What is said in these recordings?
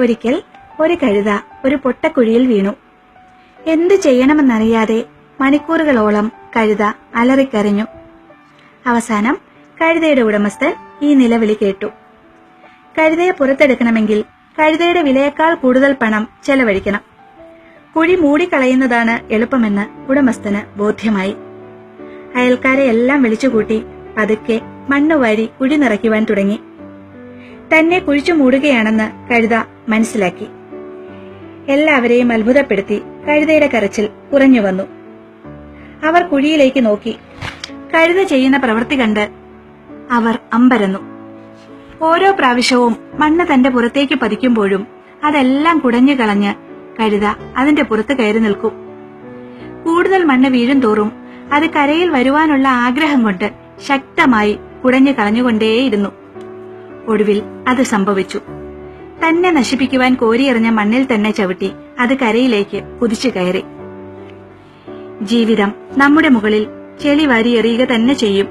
ഒരിക്കൽ ഒരു കഴുത ഒരു പൊട്ടക്കുഴിയിൽ വീണു. എന്തു ചെയ്യണമെന്നറിയാതെ മണിക്കൂറുകളോളം കഴുത അലറിക്കരഞ്ഞു. അവസാനം കഴുതയുടെ ഉടമസ്ഥൻ ഈ നിലവിളി കേട്ടു. കഴുതയെ പുറത്തെടുക്കണമെങ്കിൽ കഴുതയുടെ വിലയേക്കാൾ കൂടുതൽ പണം ചെലവഴിക്കണം. കുഴി മൂടിക്കളയുന്നതാണ് എളുപ്പമെന്ന് ഉടമസ്ഥന് ബോധ്യമായി. അയൽക്കാരെ എല്ലാം വിളിച്ചുകൂട്ടി പതുക്കെ മണ്ണുവാരി കുഴി നിറയ്ക്കുവാൻ തുടങ്ങി. തന്നെ കുഴിച്ചു മൂടുകയാണെന്ന് കഴുത മനസ്സിലാക്കി. എല്ലാവരെയും അത്ഭുതപ്പെടുത്തി കഴുതയുടെ കരച്ചിൽ കുറഞ്ഞു വന്നു. അവർ കുഴിയിലേക്ക് നോക്കി. കഴുത ചെയ്യുന്ന പ്രവൃത്തി കണ്ട് അവർ അമ്പരന്നു. ഓരോ പ്രാവശ്യവും മണ്ണ് തന്റെ പുറത്തേക്ക് പതിക്കുമ്പോഴും അതെല്ലാം കുടഞ്ഞു കളഞ്ഞ് കഴുത അതിന്റെ പുറത്ത് കയറി നിൽക്കും. കൂടുതൽ മണ്ണ് വീഴും തോറും അത് കരയിൽ വരുവാനുള്ള ആഗ്രഹം കൊണ്ട് ശക്തമായി കുടഞ്ഞു കളഞ്ഞുകൊണ്ടേയിരുന്നു. ഒടുവിൽ അത് സംഭവിച്ചു. തന്നെ നശിപ്പിക്കുവാൻ കോരിയെറിഞ്ഞ മണ്ണിൽ തന്നെ ചവിട്ടി അത് കരയിലേക്ക് കുതിച്ചു കയറി. ജീവിതം നമ്മുടെ മുകളിൽ ചെളി വാരിയെറിയുക തന്നെ ചെയ്യും.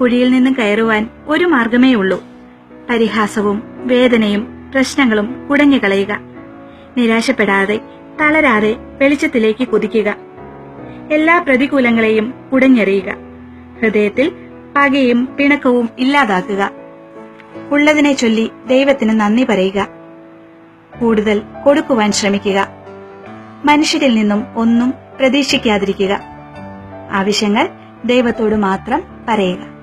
കുഴിയിൽ നിന്നും കയറുവാൻ ഒരു മാർഗമേ ഉള്ളൂ. പരിഹാസവും വേദനയും പ്രശ്നങ്ങളും കുടഞ്ഞുകളയുക നിരാശപ്പെടാതെ തളരാതെ വെളിച്ചത്തിലേക്ക് കുതിക്കുക. എല്ലാ പ്രതികൂലങ്ങളെയും കുടഞ്ഞെറിയുക. ഹൃദയത്തിൽ പകയും പിണക്കവും ഇല്ലാതാക്കുക. ഉള്ളതിനെ ചൊല്ലി ദൈവത്തിന് നന്ദി പറയുക. കൂടുതൽ കൊടുക്കുവാൻ ശ്രമിക്കുക. മനുഷ്യരിൽ നിന്നും ഒന്നും പ്രതീക്ഷിക്കാതിരിക്കുക. ആവശ്യങ്ങൾ ദൈവത്തോട് മാത്രം പറയുക.